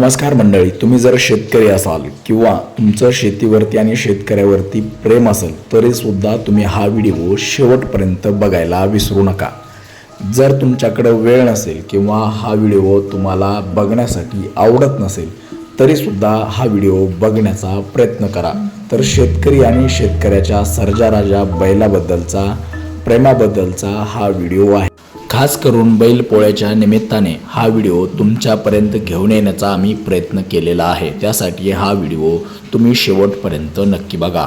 नमस्कार मंडळी तुम्ही जर शेतकरी असाल किंवा तुमचं शेतीवरती आणि शेतकऱ्यावरती प्रेम असेल तरी सुद्धा तुम्ही हा व्हिडिओ शेवटपर्यंत बघायला विसरू नका. जर तुमच्याकडं वेळ नसेल किंवा हा व्हिडिओ तुम्हाला बघण्यासाठी आवडत नसेल तरीसुद्धा हा व्हिडिओ बघण्याचा प्रयत्न करा. तर शेतकरी आणि शेतकऱ्याच्या सर्जाराजा बैलाबद्दलचा प्रेमाबद्दलचा हा व्हिडिओ आहे. खास करून बैलपोळ्याच्या निमित्ताने हा व्हिडिओ तुमच्यापर्यंत घेऊन येण्याचा आम्ही प्रयत्न केलेला आहे. त्यासाठी हा व्हिडिओ तुम्ही शेवटपर्यंत नक्की बघा.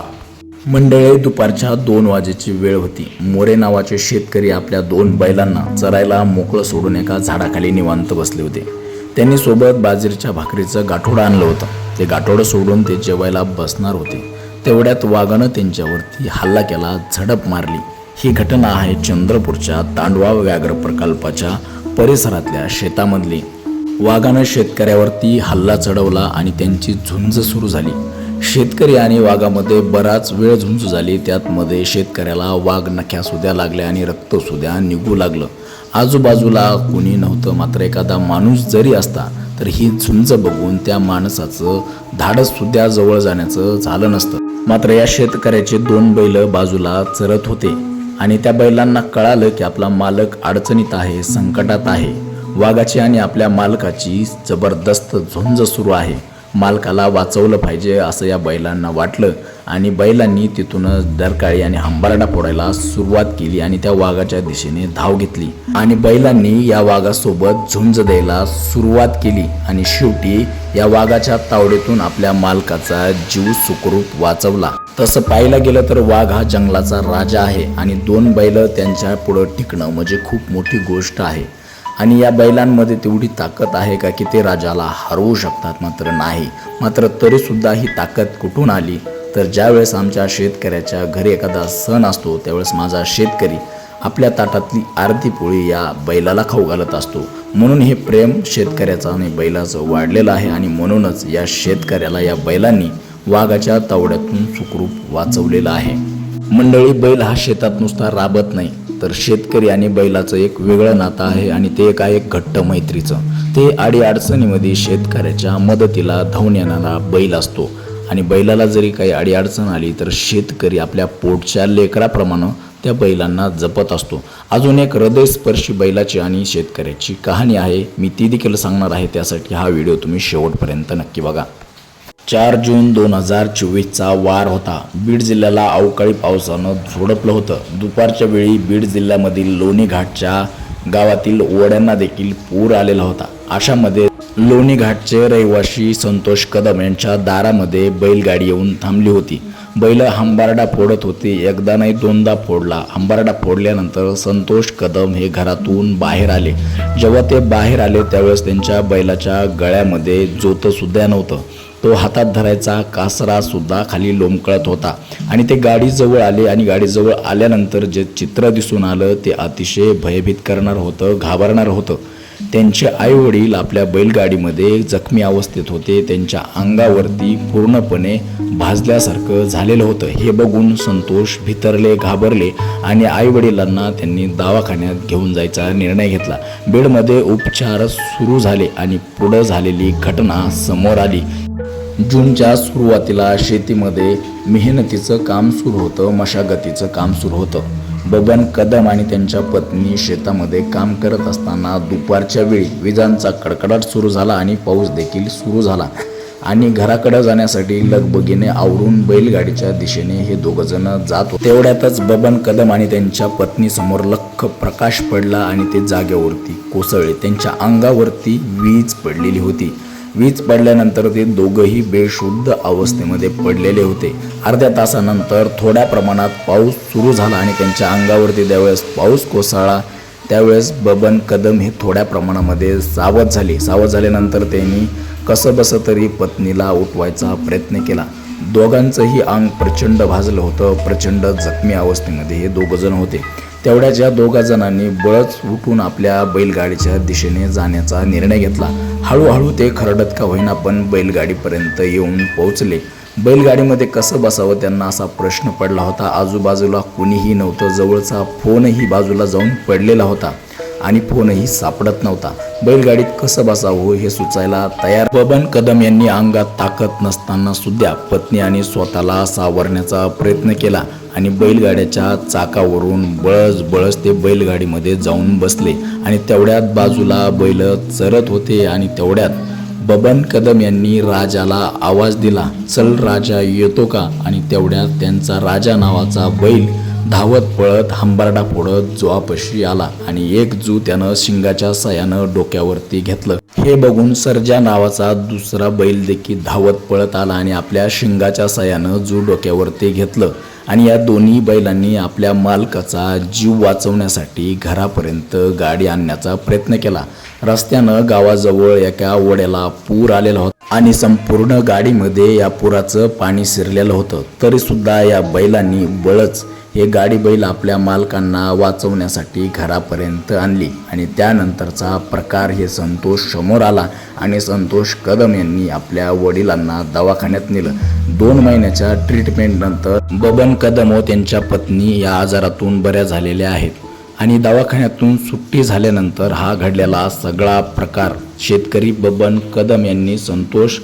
मंडळी दुपारच्या दोन वाजेची वेळ होती. मोरे नावाचे शेतकरी आपल्या दोन बैलांना चरायला मोकळं सोडून एका झाडाखाली निवांत बसले होते. त्यांनी सोबत बाजरीच्या भाकरीचं गाठोडं आणलं होतं. ते गाठोडं सोडून ते जेवायला बसणार होते. तेवढ्यात वाघानं त्यांच्यावरती हल्ला केला झडप मारली. ही घटना आहे चंद्रपूरच्या तांडवा व्याघ्र प्रकल्पाच्या परिसरातल्या शेतामधली. वाघानं शेतकऱ्यावरती हल्ला चढवला आणि त्यांची झुंज सुरू झाली. शेतकरी आणि वाघामध्ये बराच वेळ झुंज झाली त्यात मध्ये शेतकऱ्याला वाघ नख्या सुद्या लागल्या आणि रक्त सुद्या निघू लागलं. आजूबाजूला कोणी नव्हतं मात्र एखादा माणूस जरी असता तर ही झुंज बघून त्या माणसाचं धाडस सुद्धा जवळ जाण्याचं झालं नसतं. मात्र या शेतकऱ्याचे दोन बैल बाजूला चरत होते. आणि त्या बैलांना कळालं की आपला मालक अडचणीत आहे संकटात आहे. वाघाची आणि आपल्या मालकाची जबरदस्त झुंज सुरू आहे. मालकाला वाचवलं पाहिजे असं या बैलांना वाटलं. आणि बैलांनी तिथूनच दरकाळी आणि हंबारडा फोडायला सुरुवात केली आणि त्या वाघाच्या दिशेने धाव घेतली. आणि बैलांनी या वाघासोबत झुंज द्यायला सुरुवात केली आणि शेवटी या वाघाच्या तावडीतून आपल्या मालकाचा जीव सुखरूप वाचवला. तसं पाहायला गेलं तर वाघ हा जंगलाचा राजा आहे आणि दोन बैल त्यांच्या पुढं टिकणं म्हणजे खूप मोठी गोष्ट आहे. आणि या बैलांमध्ये तेवढी ताकद आहे का की ते राजाला हरवू शकतात मात्र नाही. मात्र तरीसुद्धा ही ताकद कुठून आली? तर ज्यावेळेस आमच्या शेतकऱ्याच्या घरी एखादा सण असतो त्यावेळेस माझा शेतकरी आपल्या ताटातली आरती पोळी या बैलाला खाऊ घालत असतो. म्हणून हे प्रेम शेतकऱ्याचं आणि बैलाचं वाढलेलं आहे आणि म्हणूनच या शेतकऱ्याला या बैलांनी वाघाच्या तावड्यातून सुखरूप वाचवलेलं आहे. मंडळी बैल हा शेतात नुसता राबत नाही तर शेतकरी आणि बैलाचं एक वेगळं नातं आहे आणि ते एक आहे घट्ट मैत्रीचं. ते आडी अडचणीमध्ये शेतकऱ्याच्या मदतीला धावून येणारा बैल असतो. आणि बैलाला जरी काही अडीअडचण आली तर शेतकरी आपल्या पोटच्या लेकराप्रमाणे त्या बैलांना जपत असतो. अजून एक हृदयस्पर्शी बैलाची आणि शेतकऱ्याची कहाणी आहे. मी ती देखील सांगणार आहे. त्यासाठी हा व्हिडिओ तुम्ही शेवटपर्यंत नक्की बघा. चार जून दोन हजार चोवीसचा वार होता. बीड जिल्ह्याला अवकाळी पावसानं झोडपलं होतं. दुपारच्या वेळी बीड जिल्ह्यामधील लोणी घाटच्या गावातील ओढ्यांना देखील पूर आलेला होता. अशामध्ये लोणी घाटचे रहिवाशी संतोष कदम यांच्या दारामध्ये बैलगाडी येऊन थांबली होती. बैल हंबारडा फोडत होती. एकदा नाही दोनदा फोडला. हंबारडा फोडल्यानंतर संतोष कदम हे घरातून बाहेर आले. जेव्हा ते बाहेर आले त्यावेळेस त्यांच्या बैलाच्या गळ्यामध्ये जोतंसुद्धा नव्हतं. तो हातात धरायचा कासरासुद्धा खाली लोंबकळत होता आणि ते गाडीजवळ आले आणि गाडीजवळ आल्यानंतर जे चित्र दिसून आलं ते अतिशय भयभीत करणार होतं घाबरणार होतं. त्यांचे आई वडील आपल्या बैलगाडीमध्ये जखमी अवस्थेत होते. त्यांच्या अंगावरती पूर्णपणे भाजल्यासारखं झालेलं होतं. हे बघून संतोष भितरले घाबरले आणि आई वडिलांना त्यांनी दवाखान्यात घेऊन जायचा निर्णय घेतला. बेडमध्ये उपचार सुरू झाले आणि पुढं झालेली घटना समोर आली. जूनच्या सुरुवातीला शेतीमध्ये मेहनतीचं काम सुरू होतं मशागतीचं काम सुरू होतं. बबन कदम आणि त्यांच्या पत्नी शेतामध्ये काम करत असताना दुपारच्या वेळी विजांचा कडकडाट सुरू झाला आणि पाऊस देखील सुरू झाला. आणि घराकडे जाण्यासाठी लगबगीने आवरून बैलगाडीच्या दिशेने हे दोघंजण जात होते. तेवढ्यातच बबन कदम आणि त्यांच्या पत्नीसमोर लख्ख प्रकाश पडला आणि ते जागेवरती कोसळले. त्यांच्या अंगावरती वीज पडलेली होती. वीज पडल्यानंतर ते दोघंही बेशुद्ध अवस्थेमध्ये पडलेले होते. अर्ध्या तासानंतर थोड्या प्रमाणात पाऊस सुरू झाला आणि त्यांच्या अंगावरती त्यावेळेस पाऊस कोसळला. त्यावेळेस बबन कदम हे थोड्या प्रमाणामध्ये सावध झाले. सावध झाल्यानंतर त्यांनी कसंबसं तरी पत्नीला उठवायचा प्रयत्न केला. दोघांचंही अंग प्रचंड भाजलं होतं. प्रचंड जखमी अवस्थेमध्ये हे दोघं जण होते. तेवढ्याच या दोघा जणांनी बळच उठून आपल्या बैलगाडीच्या दिशेने जाण्याचा निर्णय घेतला. हळूहळू ते खरडत का होईना पण बैलगाडीपर्यंत येऊन पोहोचले. बैलगाडीमध्ये कसं बसावं त्यांना असा प्रश्न पडला होता. आजूबाजूला कुणीही नव्हतं. जवळचा फोनही बाजूला जाऊन पडलेला होता. आणि फोनही सापडत नव्हता. बैलगाडीत कसं बसावं हे सुचायला तयार बबन कदम यांनी अंगात ताकद नसताना सुद्धा पत्नी आणि स्वतःला सावरण्याचा प्रयत्न केला आणि बैलगाड्याच्या चाकावरून बळस बळस ते बैलगाडीमध्ये जाऊन बसले. आणि तेवढ्यात बाजूला बैल चरत होते आणि तेवढ्यात बबन कदम यांनी राजाला आवाज दिला चल राजा येतो का? आणि तेवढ्यात त्यांचा राजा नावाचा बैल धावत पळत हंबरडा फोडत जोआपशी आला आणि एक जू त्यानं शिंगाच्या सयानं डोक्यावरती घेतलं. हे बघून सर्जा नावाचा दुसरा बैल देखील धावत पळत आला आणि आपल्या शिंगाच्या सयानं जू डोक्यावरती घेतलं आणि या दोन्ही बैलांनी आपल्या मालकाचा जीव वाचवण्यासाठी घरापर्यंत गाडी आणण्याचा प्रयत्न केला. रस्त्यानं गावाजवळ एका ओढ्याला पूर आलेला होता आणि संपूर्ण गाडीमध्ये या पुराचं पाणी शिरलेलं होतं. तरी सुद्धा या बैलांनी बळच हे गाडी बैल आपल्या मालकांना वाचवण्यासाठी घरापर्यंत आणली आणि त्यानंतरचा प्रकार हे संतोष समोर आला आणि संतोष कदम यांनी आपल्या वडिलांना दवाखान्यात नेलं. दोन महिन्याच्या ट्रीटमेंटनंतर बबन कदम व त्यांच्या पत्नी या आजारातून बऱ्या झालेल्या आहेत आणि दवाखान्यातून सुट्टी झाल्यानंतर हा घडलेला सगळा प्रकार शेतकरी बबन कदम यांनी संतोष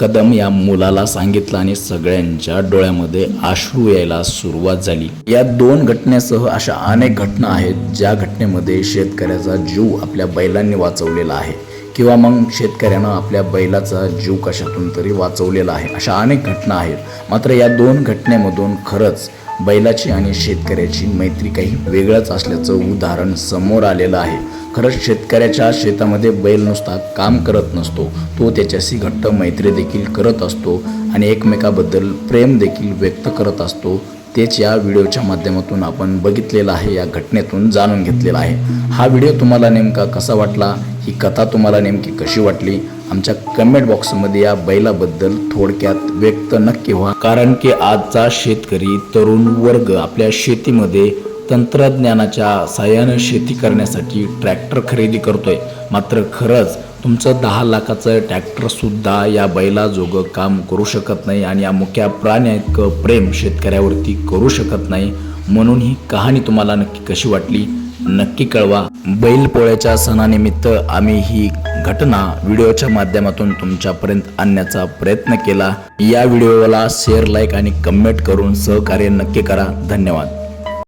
कदम या मुलाला सांगितलं आणि सगळ्यांच्या डोळ्यामध्ये आश्रू यायला सुरुवात झाली. या दोन घटनेसह अशा अनेक घटना आहेत ज्या घटनेमध्ये शेतकऱ्याचा जीव आपल्या बैलांनी वाचवलेला आहे किंवा मग शेतकऱ्यानं आपल्या बैलाचा जीव कशातून तरी वाचवलेला आहे. अशा अनेक घटना आहेत. मात्र या दोन घटनेमधून खरंच बैलाची आणि शेतकऱ्याची मैत्री काही वेगळंच असल्याचं उदाहरण समोर आलेलं आहे. खरंच शेतकऱ्याच्या शेतामध्ये बैल नुसता काम करत नसतो. तो त्याच्याशी घट्ट मैत्री देखील करत असतो आणि एकमेकाबद्दल प्रेम देखील व्यक्त करत असतो. तेच या व्हिडिओच्या माध्यमातून आपण बघितलेलं आहे या घटनेतून जाणून घेतलेला आहे. हा व्हिडिओ तुम्हाला नेमका कसा वाटला? ही कथा तुम्हाला नेमकी कशी वाटली? आमच्या कमेंट बॉक्समध्ये या बैलाबद्दल थोडक्यात व्यक्त नक्की व्हा. कारण की आजचा शेतकरी तरुण वर्ग आपल्या शेतीमध्ये तंत्रज्ञानाच्या साहाय्यानं शेती करण्यासाठी ट्रॅक्टर खरेदी करतोय. मात्र खरंच तुमचं दहा लाखाचं ट्रॅक्टरसुद्धा या बैलाजोगं काम करू शकत नाही आणि या मुख्या प्राण्याइतकं प्रेम शेतकऱ्यावरती करू शकत नाही. म्हणून ही कहाणी तुम्हाला नक्की कशी वाटली? नक्की कळवा. बैलपोळ्याच्या सणानिमित्त आम्ही ही घटना व्हिडिओच्या माध्यमातून तुमच्यापर्यंत आणण्याचा प्रयत्न केला. या व्हिडिओला शेअर लाईक आणि कमेंट करून सहकार्य नक्की करा. धन्यवाद.